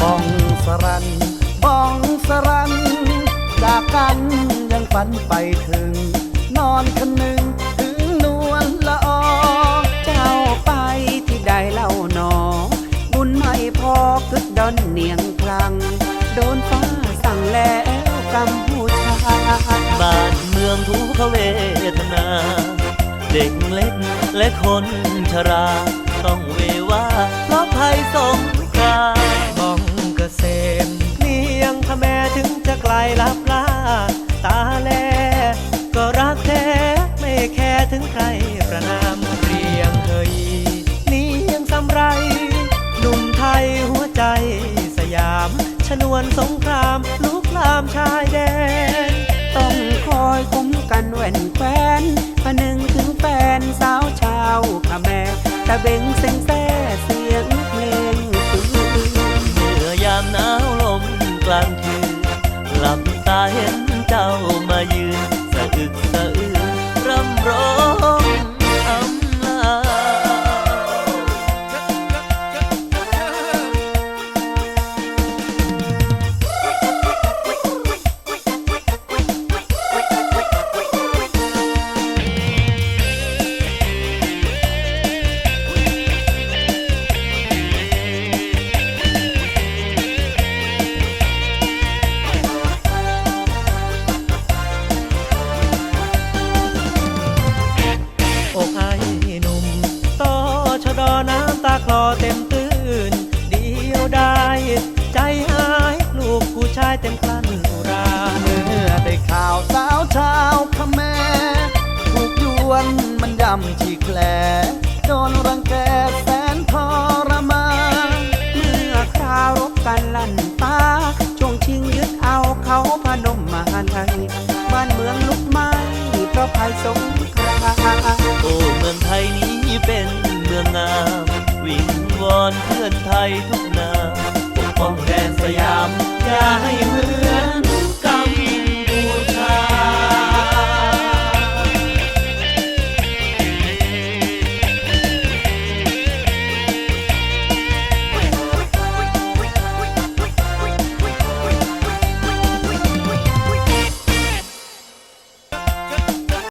บ้องสรันบ้องสรัน จากกันยังฝันไปถึง นอนคำนึงถึงนวลละออเจ้าไปที่ใดเล่าหนอ บุญไม่พอคึกดอนเนียงพลัง โดนฟ้าสั่งแล้วกัมพูชาบ้านเมืองทุกขเวทนา เด็กเล็กและคนชรา ต้องเววาเพราะภัยสง ชนวนสงครามลุกลามชายแดน ต้องคอยคุ้มกันแหวนแควนพนึงถึงแฟนสาวชาวขแมแตะเบงเซ็งแซ่เสียงเพลงตื่นเมื่อยามหนาวลมกลางคืนหลับตาเห็นเจ้ามา ลอเต็มตื้น เดียวได้ ใจหายลูกผู้ชายเต็มกลั้นอุราเมื่อได้ข่าวสาวชาวขแมถูกยวนมันยำที่แคลโดนรังแกแสนทรมานเมื่อคราวรบกันลั่นฟ้าช่วงชิงยึดเอาเขาพนมมาไทยบ้านเมืองลุกไหม้เพราะภัยสงครามโอ้เมืองไทยนี้เป็นเมืองงาม วิงวอนเพื่อนไทยทุกนาปกป้องแดนสยามอย่าให้มือ